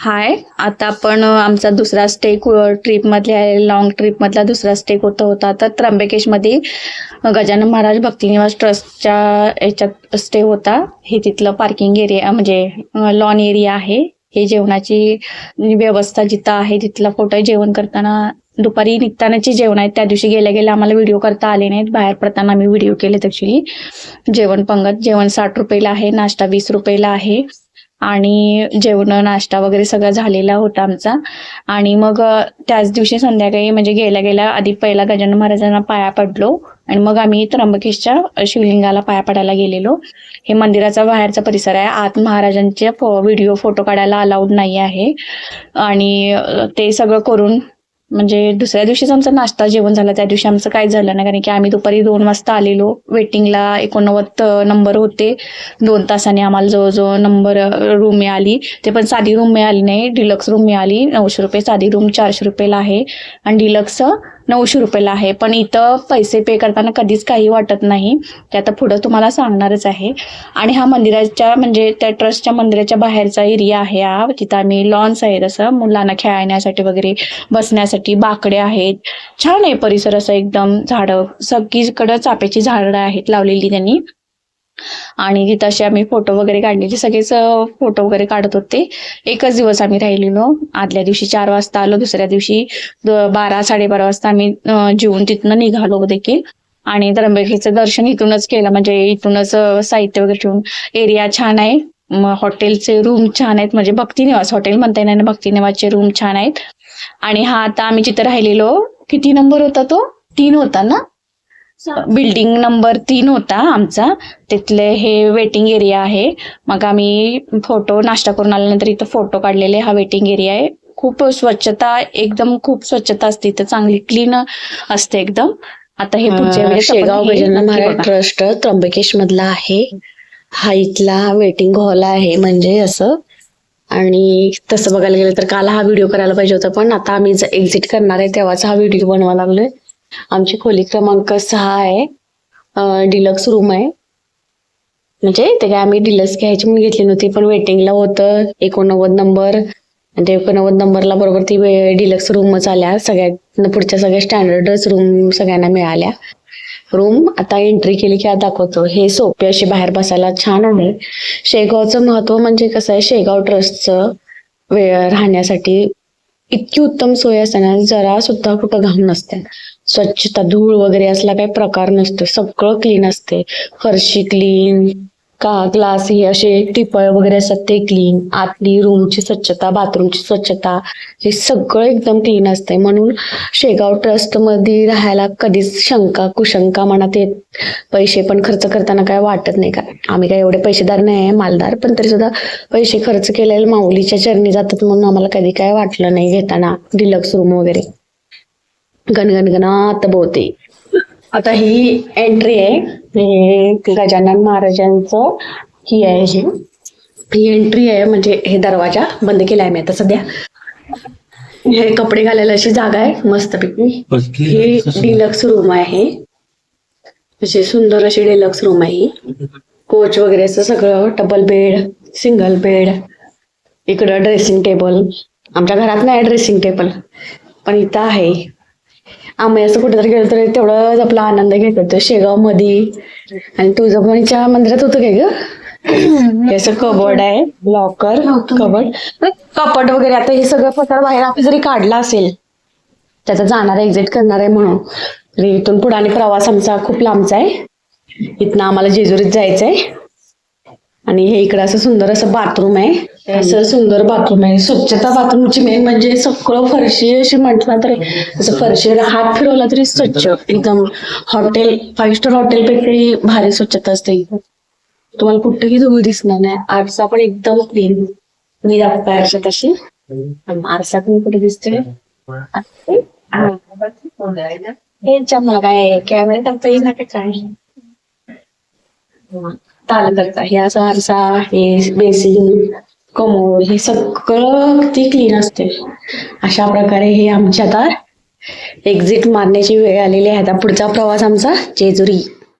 हाय आता आपण आमचा दुसरा स्टेक ट्रिपमधल्या लॉंग ट्रिपमधला दुसरा स्टेक होता होता. तर त्र्यंबकेशमध्ये गजानन महाराज भक्तिनिवास ट्रस्टच्या याच्यात स्टे होता. हे तिथलं पार्किंग एरिया म्हणजे लॉन एरिया आहे. हे जेवणाची व्यवस्था जिथं आहे तिथला फोटो जेवण करताना दुपारी निघतानाचे जेवण आहेत त्या दिवशी गेल्या गेल्या आम्हाला व्हिडिओ करता आले नाहीत. बाहेर पडताना आम्ही व्हिडिओ केलेत ॲक्च्युली जेवण पंगत जेवण साठ रुपयेला आहे नाश्ता वीस रुपयेला आहे. आणि जेवण नाश्ता वगैरे सगळं झालेला होता आमचा. आणि मग त्याच दिवशी संध्याकाळी म्हणजे गेल्या गेल्या आधी पहिला गजानन महाराजांना पाया पडलो. आणि मग आम्ही त्र्यंबकेशच्या शिवलिंगाला पाया पडायला गेलेलो. हे मंदिराचा बाहेरचा परिसर आहे. आत महाराजांचे व्हिडिओ फोटो काढायला अलाउड नाही आहे. आणि ते सगळं करून म्हणजे दुसऱ्या दिवशीच आमचा नाश्ता जेवण झाला त्या दिवशी आमचं काय झालं नाही कारण की आम्ही दुपारी दोन वाजता आलेलो. वेटिंगला एकोणनव्वद नंबर होते. दोन तासाने आम्हाला जवळजवळ नंबर रूम मिळाली. ते पण साधी रूम मिळाली नाही डिलक्स रूम मिळाली. नऊशे रुपये साधी रूम चारशे रुपयेला आहे. आणि डिलक्स नऊशे रुपयेला आहे. पण इथं पैसे पे करताना कधीच काही वाटत नाही. ते आता पुढं तुम्हाला सांगणारच आहे. आणि हा मंदिराच्या म्हणजे त्या ट्रस्टच्या मंदिराच्या बाहेरचा एरिया आहे हा. तिथं आम्ही लॉन्स आहेत असं मुलांना खेळण्यासाठी वगैरे बसण्यासाठी बाकडे आहेत. छान आहे परिसर असं एकदम झाडं. सगळीकडं चाप्याची झाडं आहेत लावलेली त्यांनी. आणि तिथं असे आम्ही फोटो वगैरे काढलेले. सगळेच फोटो वगैरे काढत होते. एकच दिवस आम्ही राहिलेलो. आदल्या दिवशी चार वाजता आलो. दुसऱ्या दिवशी बारा साडेबारा वाजता आम्ही जेवून तिथनं निघालो देखील. आणि त्र्यंबकेचं दर्शन इथूनच केलं. म्हणजे इथूनच साहित्य वगैरे ठेवून. एरिया छान आहे. हॉटेलचे रूम छान आहेत. म्हणजे भक्तिनिवास हॉटेल म्हणता येणार नाही. भक्तिनिवासचे रूम छान आहेत. आणि हा आता आम्ही जिथं राहिलेलो किती नंबर होता तो? तीन होता ना? बिल्डिंग नंबर तीन होता आमचा. तिथले हे वेटिंग एरिया आहे. मग आम्ही फोटो नाश्ता करून आल्यानंतर इथं फोटो काढलेले. हा वेटिंग एरिया आहे. खूप स्वच्छता एकदम खूप स्वच्छता असते. इथं चांगली क्लीन असते एकदम. आता हे शेगाव गजानन महाराज. ट्रस्ट त्र्यंबकेश मधला आहे. हा इथला वेटिंग हॉल आहे म्हणजे असं. आणि तसं बघायला गेलं तर काल हा व्हिडिओ करायला पाहिजे होता. पण आता आम्ही एक्झिट करणार आहे तेव्हाच हा व्हिडिओ बनवा लागलोय. आमची खोली क्रमांक सहा आहे. डिलक्स रूम आहे. म्हणजे ते काय आम्ही डिलक्स घ्यायची म्हणून घेतली नव्हती पण वेटिंगला होतं. एकोणनव्वद नंबर आणि ते एकोणनव्वद नंबरला बरोबर ती डिलक्स रूमच आल्या. सगळ्या पुढच्या सगळ्या स्टँडर्डच रूम सगळ्यांना मिळाल्या. रूम आता एंट्री केली की आता दाखवतो. हे सोपे असे बाहेर बसायला छान आहे. शेगावचं महत्त्व म्हणजे कसं आहे शेगाव ट्रस्टचं वेळ राहण्यासाठी इतकी उत्तम सोय असताना जरा सुद्धा कुठं घाम नसते. स्वच्छता धूळ वगैरे असला काही प्रकार नसतो. सगळं क्लीन असते. फरशी क्लीन का ग्लास हे असे टिपळ वगैरे असतात ते क्लीन आतली रूमची स्वच्छता बाथरूमची स्वच्छता हे सगळं एकदम क्लीन असते म्हणून शेगाव ट्रस्टमध्ये राहायला कधीच शंका कुशंका मनात येत पैसे पण खर्च करताना काय वाटत नाही. का आम्ही काय एवढे पैसेदार नाही आहे मालदार पण तरी सुद्धा पैसे खर्च केलेले माऊलीच्या चरणी जातात म्हणून आम्हाला कधी काय वाटलं नाही घेताना. डिलक्स रूम वगैरे. गणगणगणात बोते आता ही एंट्री आहे हे गजानन महाराजांचं ही आहे ही. ही एंट्री आहे म्हणजे हे दरवाजा बंद केलाय मी आता सध्या. हे कपडे घालायला अशी जागा आहे मस्तपैकी. ही डिलक्स रूम आहे. अशी सुंदर अशी डिलक्स रूम आहे ही. कोच वगैरे असं सगळं डबल बेड सिंगल बेड इकडं ड्रेसिंग टेबल आमच्या घरात नाही ड्रेसिंग टेबल पण इथं आहे. आम्ही असं कुठेतरी गेलो तर तेवढंच आपला आनंद घेत होतो शेगावमध्ये आणि तुळजाभवानीच्या मंदिरात होतं काय ग? हे असं कबड आहे लॉकर कबड. कपड वगैरे आता हे सगळं प्रकार बाहेर आपण जरी काढला असेल त्याचा जाणार एक्झिट करणार आहे म्हणून. तरी इथून पुढे आणि प्रवास आमचा खूप लांबचा आहे. इथनं आम्हाला जेजुरीत जायचंय. आणि हे इकडं असं सुंदर असं बाथरूम आहे. असं सुंदर बाथरूम आहे. स्वच्छता बाथरूमची मेन म्हणजे सगळं फरशी अशी म्हटलं तर. असं फरशीवर हात फिरवला तरी स्वच्छ. एकदम हॉटेल फाईव्ह स्टार हॉटेल पेक्षा भारी स्वच्छता असते. इथं तुम्हाला कुठेही धूळ दिसणार नाही. आरसा पण एकदम क्लीन मी दाखवते आरशात अशी आरसा पण कुठे दिसतोय? हे मला काय कॅमेरा टाकता येईल ना काय? करता हे असा आरसा हे बेसिन कमोड हे सगळं ती क्लीन असते अशा प्रकारे हे आमच्या आता एक्झिट मारण्याची वेळ आलेली आहे. आता पुढचा प्रवास आमचा जेजुरी.